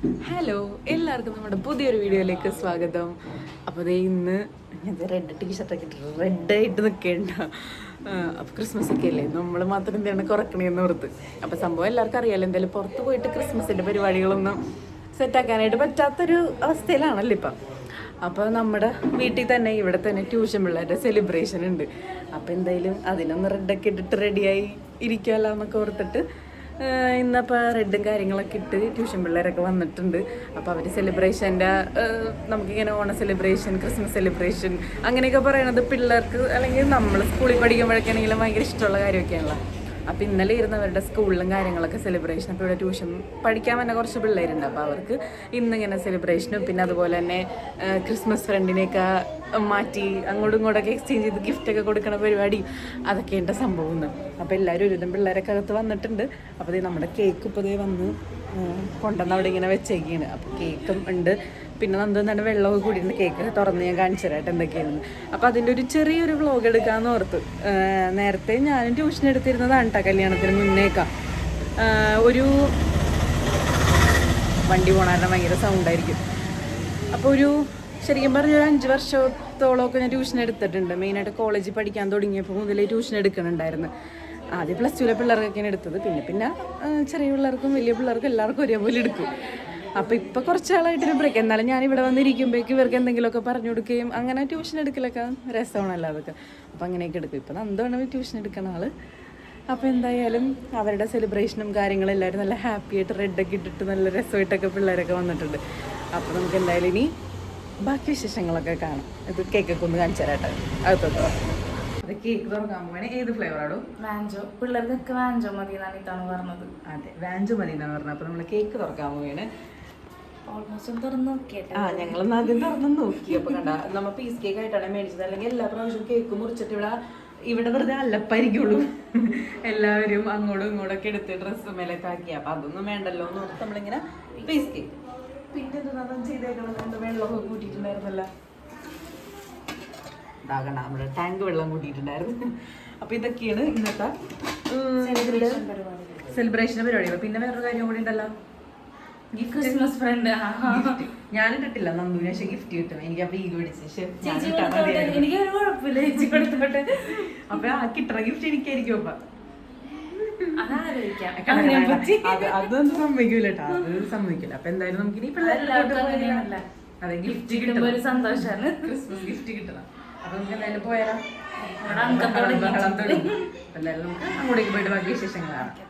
Hello എല്ലാവർക്കും നമ്മുടെ പുതിയൊരു വീഡിയോയിലേക്ക് സ്വാഗതം. അപ്പോൾ ദേ ഇന്ന് ഞാൻ റെഡ് ടീഷർട്ടൊക്കെ ഇട്ടിട്ട് റെഡ് ആയിട്ട് നിൽക്കേണ്ട അപ്പോൾ ക്രിസ്മസ് ഒക്കെ അല്ലേ? നമ്മൾ മാത്രം എന്താണ് കുറക്കണേന്ന് ഓർത്ത്. അപ്പോൾ സംഭവം എല്ലാവർക്കും അറിയാലോ എന്തായാലും പുറത്ത് പോയിട്ട് ക്രിസ്മസിന്റെ പരിപാടികളൊന്നും സെറ്റാക്കാനായിട്ട് പറ്റാത്തൊരു അവസ്ഥയിലാണല്ലോ ഇപ്പം. അപ്പോൾ നമ്മുടെ വീട്ടിൽ തന്നെ ഇവിടെ തന്നെ ട്യൂഷൻ പിള്ളേരുടെ സെലിബ്രേഷൻ ഉണ്ട്. അപ്പോൾ എന്തായാലും അതിനൊന്ന് റെഡൊക്കെ ഇട്ടിട്ട് റെഡിയായി ഇരിക്കാമല്ലോ എന്നൊക്കെ ഓർത്തിട്ട് ഇന്നപ്പോൾ റെഡും കാര്യങ്ങളൊക്കെ ഇട്ട് ട്യൂഷൻ പിള്ളേരൊക്കെ വന്നിട്ടുണ്ട്. അപ്പോൾ അവർ സെലിബ്രേഷന്റെ നമുക്കിങ്ങനെ ഓണ സെലിബ്രേഷൻ ക്രിസ്മസ് സെലിബ്രേഷൻ അങ്ങനെയൊക്കെ പറയണത് പിള്ളേർക്ക് അല്ലെങ്കിൽ നമ്മൾ സ്കൂളിൽ പഠിക്കുമ്പോഴൊക്കെ ആണെങ്കിലും ഭയങ്കര ഇഷ്ടമുള്ള കാര്യമൊക്കെയാണല്ലോ. അപ്പോൾ ഇന്നലെ ഇരുന്നവരുടെ സ്കൂളിലും കാര്യങ്ങളൊക്കെ സെലിബ്രേഷൻ അപ്പോൾ ഇവിടെ ട്യൂഷൻ പഠിക്കാൻ തന്നെ കുറച്ച് പിള്ളേരുണ്ട്. അപ്പോൾ അവർക്ക് ഇന്നിങ്ങനെ സെലിബ്രേഷനും പിന്നെ അതുപോലെ തന്നെ ക്രിസ്മസ് ഫ്രണ്ടിനെയൊക്കെ മാറ്റി അങ്ങോട്ടും ഇങ്ങോട്ടൊക്കെ എക്സ്ചേഞ്ച് ചെയ്ത് ഗിഫ്റ്റൊക്കെ കൊടുക്കണ പരിപാടി. അതൊക്കെ എന്റെ സംഭവം അപ്പോൾ എല്ലാവരും ഒരുവിധം പിള്ളേരൊക്കെ അകത്ത് വന്നിട്ടുണ്ട്. അപ്പോൾ നമ്മുടെ കേക്ക് ഇപ്പോൾ ദേ വന്ന് കൊണ്ടുവന്ന് അവിടെ ഇങ്ങനെ വെച്ചേക്കാണ് അപ്പോൾ കേക്കും ഉണ്ട്. പിന്നെ നന്ദു തന്നെ വെള്ളമൊക്കെ കൂടിയിട്ട് കേക്ക് തുറന്ന് ഞാൻ കാണിച്ചു തരാട്ടെ എന്തൊക്കെയാണെന്ന്. അപ്പോൾ അതിന്റെ ഒരു ചെറിയൊരു വ്ളോഗ് എടുക്കാമെന്ന് ഓർത്ത്. നേരത്തെ ഞാനും ട്യൂഷൻ എടുത്തിരുന്നതാണ് കേട്ടോ കല്യാണത്തിന് മുന്നേക്കാം ഒരു വണ്ടി പോണാരുടെ ഭയങ്കര സൗണ്ടായിരിക്കും അപ്പോൾ ഒരു ശരിക്കും പറഞ്ഞ ഒരു അഞ്ച് വർഷത്തോളമൊക്കെ ഞാൻ ട്യൂഷൻ എടുത്തിട്ടുണ്ട്. മെയിനായിട്ട് കോളേജിൽ പഠിക്കാൻ തുടങ്ങിയപ്പോൾ മുതലേ ട്യൂഷൻ എടുക്കണുണ്ടായിരുന്നു. ആദ്യം പ്ലസ് ടുവിലെ പിള്ളേർക്കൊക്കെയാണ് എടുത്തത്. പിന്നെ പിന്നെ ചെറിയ പിള്ളേർക്കും വലിയ പിള്ളേർക്കും എല്ലാവർക്കും ഒരേപോലെ എടുക്കും. അപ്പം ഇപ്പം കുറച്ച് ആളായിട്ടൊരു ബ്രേക്ക് എന്നാലും ഞാൻ ഇവിടെ വന്നിരിക്കുമ്പോഴേക്കും ഇവർക്ക് എന്തെങ്കിലുമൊക്കെ പറഞ്ഞു കൊടുക്കുകയും അങ്ങനെ ട്യൂഷൻ എടുക്കലൊക്കെ രസമാണല്ലോ അതൊക്കെ. അപ്പം അങ്ങനെയൊക്കെ എടുക്കും. ഇപ്പം നന്ദമാണ് ട്യൂഷൻ എടുക്കണ ആൾ അപ്പോൾ എന്തായാലും അവരുടെ സെലിബ്രേഷനും കാര്യങ്ങളും എല്ലാവരും നല്ല ഹാപ്പി ആയിട്ട് റെഡൊക്കെ ഇട്ടിട്ട് നല്ല രസമായിട്ടൊക്കെ പിള്ളേരൊക്കെ വന്നിട്ടുണ്ട്. അപ്പോൾ നമുക്ക് എന്തായാലും ഇനി ബാക്കി വിശേഷങ്ങളൊക്കെ കാണാം. ഇത് കേക്കൊക്കെ ഒന്ന് കാണിച്ചു തരാട്ടെ അകത്തോട്ട് അത് കേക്ക് തുറക്കാൻ പോവാണ്. ഏത് ഫ്ലേവറാണോ വാഞ്ചോ പിള്ളേർക്കൊക്കെ വാഞ്ചോ മതി എന്നാണ് ഇതാണ് പറഞ്ഞത്. അതെ വാഞ്ചോ മതി എന്നാണ് പറഞ്ഞത്. അപ്പോൾ നമ്മൾ കേക്ക് തുറക്കാൻ പോവുകയാണ് ആ ഞങ്ങൾ ആദ്യം തുറന്ന് നോക്കി. അപ്പോൾ കണ്ട നമ്മൾ പീസ് കേക്ക് ആയിട്ടാണ് മേടിച്ചത്. അല്ലെങ്കിൽ എല്ലാ പ്രാവശ്യവും കേക്ക് മുറിച്ചിട്ട് ഇവിടെ ഇവിടെ വെറുതെ അല്ലപ്പായിരിക്കുള്ളൂ. എല്ലാവരും അങ്ങോട്ടും ഇങ്ങോട്ടൊക്കെ എടുത്ത് ഡ്രസ്സ് മേലൊക്കെ ആക്കി. അപ്പൊ അതൊന്നും വേണ്ടല്ലോ എന്ന് ഓർത്ത് നമ്മളിങ്ങനെ പീസ് കേക്ക് പിന്നെ എന്താ ചെയ്തേക്കണത്? എന്താ വെള്ളമൊക്കെ കൂട്ടിയിട്ടുണ്ടായിരുന്നല്ലോ? ഇതാകണ്ട. നമ്മുടെ ടാങ്ക് വെള്ളം കൂട്ടിയിട്ടുണ്ടായിരുന്നു. അപ്പൊ ഇതൊക്കെയാണ് ഇന്നത്തെ സെലിബ്രേഷൻ പരിപാടികൾ. പിന്നെ വേറൊരു കാര്യം കൂടി ഉണ്ടല്ലോ? ക്രിസ്മസ് ഫ്രണ്ട് ഞാൻ ഇട്ടിട്ടില്ല നന്ദുവിന് പക്ഷെ ഗിഫ്റ്റ് കിട്ടും. എനിക്ക് അപ്പൊ ഈഗോ മതിയായിരുന്നു. എനിക്ക് ഒരു കുഴപ്പമില്ല ചേച്ചി കൊടുത്തോട്ടെ അപ്പൊ ആ കിട്ടണ ഗിഫ്റ്റ് എനിക്കായിരിക്കും അപ്പൊ. അതൊന്നും സമ്മതിക്കൂല കേട്ടോ അത് സമ്മതിക്കില്ല. അപ്പൊ എന്തായാലും നമുക്ക് ഇനി പിള്ളേരെ. അതെ ഗിഫ്റ്റ് കിട്ടുമ്പോ ഒരു സന്തോഷാണ്. ക്രിസ്മസ് ഗിഫ്റ്റ് കിട്ടണം. അപ്പൊ നമുക്ക് എന്തായാലും പോയാലോ എന്തായാലും നമുക്ക് അങ്ങോട്ടേക്ക് പോയിട്ട് ബാക്കി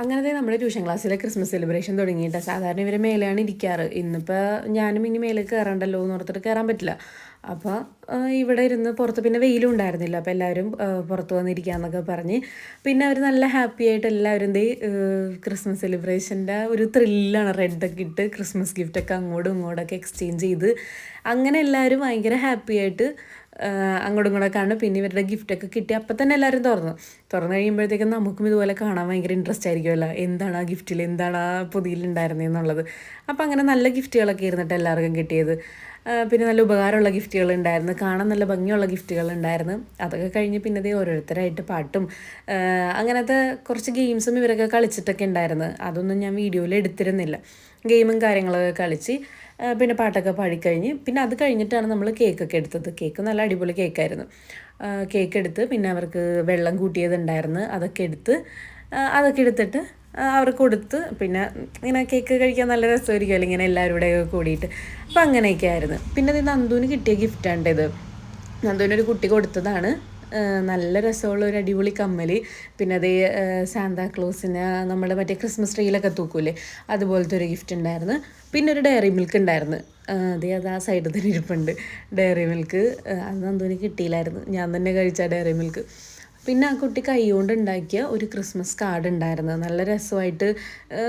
അങ്ങനത്തെ നമ്മുടെ ട്യൂഷൻ ക്ലാസ്സിലെ ക്രിസ്മസ് സെലിബ്രേഷൻ തുടങ്ങിയിട്ട്. സാധാരണ ഇവരെ മേലെയാണ് ഇരിക്കാറ്. ഇന്നിപ്പോൾ ഞാനും ഇനി മേലെ കയറണ്ടല്ലോ എന്ന് ഓർത്തിട്ട് കയറാൻ പറ്റില്ല. അപ്പോൾ ഇവിടെ ഇരുന്ന് പുറത്ത് പിന്നെ വെയിലും ഉണ്ടായിരുന്നില്ല. അപ്പോൾ എല്ലാവരും പുറത്ത് വന്നിരിക്കാന്നൊക്കെ പറഞ്ഞ് പിന്നെ അവർ നല്ല ഹാപ്പി ആയിട്ട് എല്ലാവരും ദേ ക്രിസ്മസ് സെലിബ്രേഷന്റെ ഒരു ത്രില്ലാണ് റെഡൊക്കെ ഇട്ട് ക്രിസ്മസ് ഗിഫ്റ്റൊക്കെ അങ്ങോട്ടും ഇങ്ങോട്ടൊക്കെ എക്സ്ചേഞ്ച് ചെയ്ത് അങ്ങനെ എല്ലാവരും ഭയങ്കര ഹാപ്പി ആയിട്ട് അങ്ങോട്ടും ഇങ്ങോട്ടും കാണും പിന്നെ ഇവരുടെ ഗിഫ്റ്റൊക്കെ കിട്ടി. അപ്പം തന്നെ എല്ലാവരും തുറന്നു. തുറന്നു കഴിയുമ്പോഴത്തേക്കും നമുക്കും ഇതുപോലെ കാണാൻ ഭയങ്കര ഇൻട്രസ്റ്റ് ആയിരിക്കുമല്ലോ. എന്താണ് ആ ഗിഫ്റ്റിൽ എന്താണ് ആ പൊതിയിലുണ്ടായിരുന്നതെന്നുള്ളത് അപ്പം അങ്ങനെ നല്ല ഗിഫ്റ്റുകളൊക്കെ ഇരുന്നിട്ട് എല്ലാവർക്കും കിട്ടിയത്. പിന്നെ നല്ല ഉപകാരമുള്ള ഗിഫ്റ്റുകൾ ഉണ്ടായിരുന്നു. കാണാൻ നല്ല ഭംഗിയുള്ള ഗിഫ്റ്റുകൾ ഉണ്ടായിരുന്നു. അതൊക്കെ കഴിഞ്ഞ് പിന്നെ ദേ ഓരോരുത്തരായിട്ട് പാട്ടും അങ്ങനത്തെ കുറച്ച് ഗെയിംസും ഇവരൊക്കെ കളിച്ചിട്ടൊക്കെ ഉണ്ടായിരുന്നു. അതൊന്നും ഞാൻ വീഡിയോയിൽ എടുത്തിരുന്നില്ല. ഗെയിമും കാര്യങ്ങളൊക്കെ കളിച്ച് പിന്നെ പാട്ടൊക്കെ പാടിക്കഴിഞ്ഞ് പിന്നെ അത് കഴിഞ്ഞിട്ടാണ് നമ്മൾ കേക്കൊക്കെ എടുത്തത്. കേക്ക് നല്ല അടിപൊളി കേക്കായിരുന്നു. കേക്ക് എടുത്ത് പിന്നെ അവർക്ക് വെള്ളം കൂട്ടിയതുണ്ടായിരുന്നു. അതൊക്കെ എടുത്ത് അതൊക്കെ എടുത്തിട്ട് അവർ കൊടുത്ത് പിന്നെ ഇങ്ങനെ കേക്ക് കഴിക്കാൻ നല്ല രസമായിരിക്കുമല്ലോ ഇങ്ങനെ എല്ലാവരും കൂടെ കൂടിയിട്ട്. അപ്പം അങ്ങനെയൊക്കെ ആയിരുന്നു. പിന്നെ ഇത് നന്ദുവിന് കിട്ടിയ ഗിഫ്റ്റാണ് ഇത്. നന്ദുവിനൊരു കുട്ടി കൊടുത്തതാണ്. നല്ല രസമുള്ള ഒരു അടിപൊളി കമ്മൽ പിന്നെ അതേ സാന്താക്ലോസിന് നമ്മുടെ മറ്റേ ക്രിസ്മസ് ട്രീയിലൊക്കെ തൂക്കൂലേ അതുപോലത്തെ ഒരു ഗിഫ്റ്റ് ഉണ്ടായിരുന്നു. പിന്നെ ഒരു ഡയറി മിൽക്ക് ഉണ്ടായിരുന്നു. അതേ അത് ആ സൈഡിൽ തന്നെ ഇരിപ്പുണ്ട്. ഡയറി മിൽക്ക് അത് നന്ദുവിന് കിട്ടിയില്ലായിരുന്നു. ഞാൻ തന്നെ കഴിച്ച ഡയറി മിൽക്ക് പിന്നെ ആ കുട്ടി കൈകൊണ്ട് ഉണ്ടാക്കിയ ഒരു ക്രിസ്മസ് കാർഡ് ഉണ്ടായിരുന്നത് നല്ല രസമായിട്ട്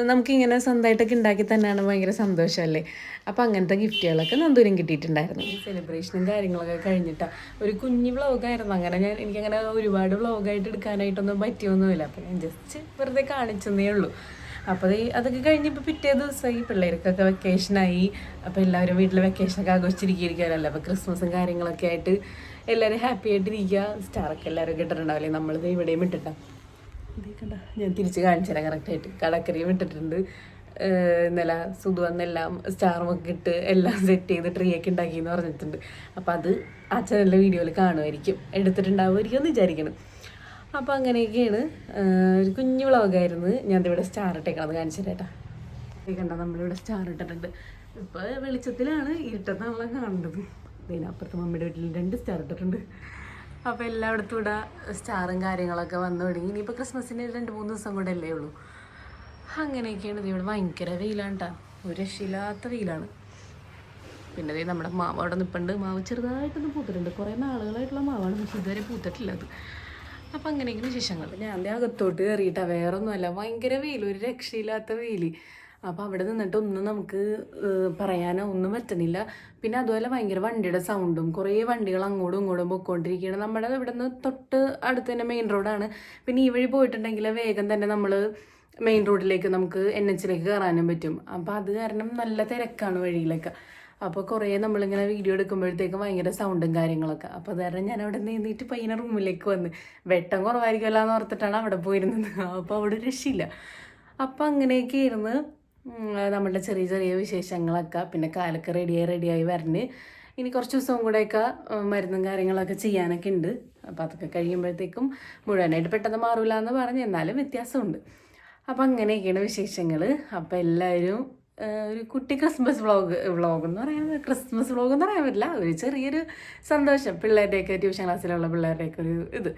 നമുക്കിങ്ങനെ സ്വന്തമായിട്ടൊക്കെ ഉണ്ടാക്കി തന്നെയാണ് ഭയങ്കര സന്തോഷമല്ലേ? അപ്പോൾ അങ്ങനത്തെ ഗിഫ്റ്റുകളൊക്കെ നന്ദൂരം കിട്ടിയിട്ടുണ്ടായിരുന്നു. സെലിബ്രേഷനും കാര്യങ്ങളൊക്കെ കഴിഞ്ഞിട്ടാണ് ഒരു കുഞ്ഞു വ്ളോഗായിരുന്നു അങ്ങനെ ഞാൻ എനിക്കങ്ങനെ ഒരുപാട് വ്ളോഗായിട്ട് എടുക്കാനായിട്ടൊന്നും പറ്റിയൊന്നുമില്ല. അപ്പം ഞാൻ ജസ്റ്റ് വെറുതെ കാണിച്ചെന്നേ ഉള്ളൂ. അപ്പോൾ അതൊക്കെ കഴിഞ്ഞപ്പോൾ പിറ്റേ ദിവസമായി പിള്ളേർക്കൊക്കെ വെക്കേഷനായി അപ്പോൾ എല്ലാവരും വീട്ടിൽ വെക്കേഷനൊക്കെ ആഘോഷിച്ചിരിക്കുകയായിരിക്കുമല്ലോ അപ്പോൾ ക്രിസ്മസും കാര്യങ്ങളൊക്കെ ആയിട്ട് എല്ലാവരും ഹാപ്പി ആയിട്ട് ആയിട്ടിരിക്കുക സ്റ്റാറൊക്കെ എല്ലാവരും കിട്ടിട്ടുണ്ടാവില്ലേ നമ്മളിത് ഇവിടെയും ഇട്ടിട്ടാ. ഞാൻ തിരിച്ച് കാണിച്ചു തരാം കറക്റ്റായിട്ട് കടക്കരയും ഇട്ടിട്ടുണ്ട്. ഇന്നലെ സുധു വന്നെല്ലാം സ്റ്റാറും ഒക്കെ ഇട്ട് എല്ലാം സെറ്റ് ചെയ്ത് ട്രീ ഒക്കെ ഉണ്ടാക്കി എന്ന് പറഞ്ഞിട്ടുണ്ട്. അപ്പോൾ അത് ആ ചാനലിലെ വീഡിയോയിൽ കാണുമായിരിക്കും. എടുത്തിട്ടുണ്ടാവുമായിരിക്കും എന്ന് വിചാരിക്കണം. അപ്പം അങ്ങനെയൊക്കെയാണ് ഒരു കുഞ്ഞു വ്ളോഗായിരുന്നു. ഞാൻ ഇവിടെ സ്റ്റാർ ഇട്ടേക്കണത് കാണിച്ചു തരാട്ടാ കണ്ട നമ്മളിവിടെ സ്റ്റാർ ഇട്ടിട്ടുണ്ട്. ഇപ്പോൾ വെളിച്ചത്തിലാണ് ഇരുട്ടത്ത് നമ്മളെ കാണേണ്ടത് ഇതിനപ്പുറത്ത് മമ്മിയുടെ വീട്ടിൽ രണ്ട് സ്റ്റാർ ഇട്ടിട്ടുണ്ട്. അപ്പോൾ എല്ലായിടത്തും ഇവിടെ സ്റ്റാറും കാര്യങ്ങളൊക്കെ വന്നു തുടങ്ങി. ഇനിയിപ്പോൾ ക്രിസ്മസിന് രണ്ട് മൂന്ന് ദിവസം കൂടെ അല്ലേ ഉള്ളൂ. അങ്ങനെയൊക്കെയാണ് ഇവിടെ ഭയങ്കര വെയിലാണ് കേട്ടോ ഒരു രക്ഷയില്ലാത്ത വെയിലാണ്. പിന്നെ അതേ നമ്മുടെ മാവ് അവിടെ നിൽപ്പുണ്ട് മാവ് ചെറുതായിട്ടൊന്ന് പൂത്തിട്ടുണ്ട്. കുറേ നാളുകളായിട്ടുള്ള മാവാണ് പക്ഷെ ഇതുവരെ പൂത്തിട്ടില്ല അത്. അപ്പം അങ്ങനെയെങ്കിലും വിശേഷങ്ങൾ. ഞാൻ അകത്തോട്ട് കയറിയിട്ടാ വേറെ ഒന്നുമല്ല ഭയങ്കര വെയിൽ ഒരു രക്ഷയില്ലാത്ത വെയിൽ അപ്പോൾ അവിടെ നിന്നിട്ട് ഒന്നും നമുക്ക് പറയാനോ ഒന്നും പറ്റുന്നില്ല. പിന്നെ അതുപോലെ ഭയങ്കര വണ്ടിയുടെ സൗണ്ടും കുറേ വണ്ടികൾ അങ്ങോട്ടും ഇങ്ങോട്ടും പൊയ്ക്കൊണ്ടിരിക്കുകയാണ്. നമ്മുടെ ഇവിടെ നിന്ന് തൊട്ട് അടുത്ത് തന്നെ മെയിൻ റോഡാണ് പിന്നെ ഈ വഴി പോയിട്ടുണ്ടെങ്കിൽ വേഗം തന്നെ നമ്മൾ മെയിൻ റോഡിലേക്ക് നമുക്ക് എൻ എച്ചിലേക്ക് കയറാനും പറ്റും. അപ്പോൾ അത് കാരണം നല്ല തിരക്കാണ് വഴിയിലൊക്കെ. അപ്പോൾ കുറേ നമ്മളിങ്ങനെ വീഡിയോ എടുക്കുമ്പോഴത്തേക്കും ഭയങ്കര സൗണ്ടും കാര്യങ്ങളൊക്കെ. അപ്പോൾ അതുകാരണം ഞാൻ അവിടെ നീന്തിയിട്ട് പയ്യനെ റൂമിലേക്ക് വന്ന്. വെട്ടം കുറവായിരിക്കുമല്ലോ എന്ന് ഓർത്തിട്ടാണ് അവിടെ പോയിരുന്നത്. അപ്പോൾ അവിടെ രക്ഷയില്ല. അപ്പോൾ അങ്ങനെയൊക്കെ ഇരുന്ന് നമ്മളുടെ ചെറിയ ചെറിയ വിശേഷങ്ങളൊക്കെ. പിന്നെ കാലൊക്കെ റെഡിയായി റെഡിയായി വരണ് ഇനി കുറച്ച് ദിവസവും കൂടെയൊക്കെ മരുന്നും കാര്യങ്ങളൊക്കെ ചെയ്യാനൊക്കെ ഉണ്ട്. അപ്പോൾ അതൊക്കെ കഴിയുമ്പോഴത്തേക്കും മുഴുവനായിട്ട് പെട്ടെന്ന് മാറില്ല എന്ന് പറഞ്ഞ് എന്നാലും വ്യത്യാസമുണ്ട്. അപ്പോൾ അങ്ങനെയൊക്കെയാണ് വിശേഷങ്ങൾ അപ്പോൾ എല്ലാവരും ഒരു കുട്ടി ക്രിസ്മസ് വ്ളോഗ് വ്ളോഗ് എന്ന് പറയാൻ ക്രിസ്മസ് വ്ളോഗ് എന്ന് പറയാൻ പറ്റില്ല. ഒരു ചെറിയൊരു സന്തോഷം. പിള്ളേരുടെയൊക്കെ ട്യൂഷൻ ക്ലാസ്സിലുള്ള പിള്ളേരുടെയൊക്കെ ഒരു ഇത്.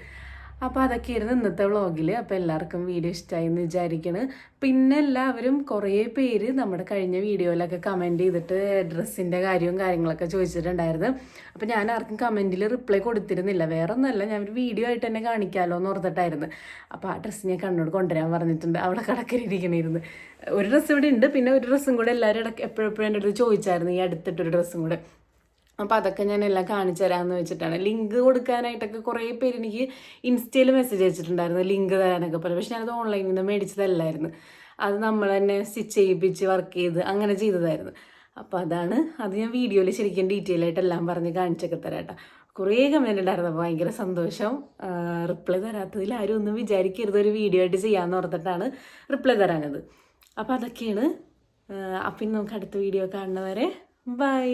അപ്പോൾ അതൊക്കെയായിരുന്നു ഇന്നത്തെ വ്ളോഗിൽ അപ്പോൾ എല്ലാവർക്കും വീഡിയോ ഇഷ്ടമായി എന്ന് വിചാരിക്കണ്. പിന്നെ എല്ലാവരും കുറേ പേര് നമ്മുടെ കഴിഞ്ഞ വീഡിയോയിലൊക്കെ കമന്റ് ചെയ്തിട്ട് ഡ്രസ്സിന്റെ കാര്യവും കാര്യങ്ങളൊക്കെ ചോദിച്ചിട്ടുണ്ടായിരുന്നു. അപ്പോൾ ഞാൻ ആർക്കും കമന്റിൽ റിപ്ലൈ കൊടുത്തിരുന്നില്ല. വേറെ ഒന്നുമല്ല ഞാൻ ഒരു വീഡിയോ ആയിട്ട് തന്നെ കാണിക്കാമല്ലോ എന്ന് ഓർത്തിട്ടായിരുന്നു. അപ്പോൾ ആ ഡ്രസ്സ് ഞാൻ കണ്ണോട് കൊണ്ടുവരാൻ പറഞ്ഞിട്ടുണ്ട്. അവിടെ കടക്കരിയിരിക്കണിരുന്നു ഒരു ഡ്രസ്സ് ഇവിടെ ഉണ്ട്. പിന്നെ ഒരു ഡ്രസ്സും കൂടെ എല്ലാവരും ഇടയ്ക്ക് എപ്പോഴെപ്പോഴും എന്റെ അടുത്ത് ചോദിച്ചായിരുന്നു. ഈ അടുത്തിട്ടൊരു ഡ്രസ്സും കൂടെ. അപ്പോൾ അതൊക്കെ ഞാൻ എല്ലാം കാണിച്ചു തരാമെന്ന് വെച്ചിട്ടാണ്. ലിങ്ക് കൊടുക്കാനായിട്ടൊക്കെ കുറേ പേര് എനിക്ക് ഇൻസ്റ്റയിൽ മെസ്സേജ് അയച്ചിട്ടുണ്ടായിരുന്നു. ലിങ്ക് തരാനൊക്കെ പറഞ്ഞു. പക്ഷെ ഞാനത് ഓൺലൈനിൽ നിന്ന് മേടിച്ചതല്ലായിരുന്നു. അത് നമ്മൾ തന്നെ സ്റ്റിച്ച് ചെയ്യിപ്പിച്ച് വർക്ക് ചെയ്ത് അങ്ങനെ ചെയ്തതായിരുന്നു. അപ്പോൾ അതാണ് അത് ഞാൻ വീഡിയോയിൽ ശരിക്കും ഡീറ്റെയിൽ ആയിട്ട് എല്ലാം പറഞ്ഞ് കാണിച്ചൊക്കെ തരാം കേട്ടോ കുറേ കമന്റ് ഉണ്ടായിരുന്നു അപ്പോൾ ഭയങ്കര സന്തോഷം. റിപ്ലൈ തരാത്തതിൽ ആരും ഒന്നും വിചാരിക്കരുത്. ഒരു വീഡിയോ ആയിട്ട് ചെയ്യാമെന്ന് ഓർത്തിട്ടാണ് റിപ്ലൈ തരാനത് അപ്പോൾ അതൊക്കെയാണ്. അപ്പം നമുക്ക് അടുത്ത വീഡിയോ കാണുന്നവരെ. ബൈ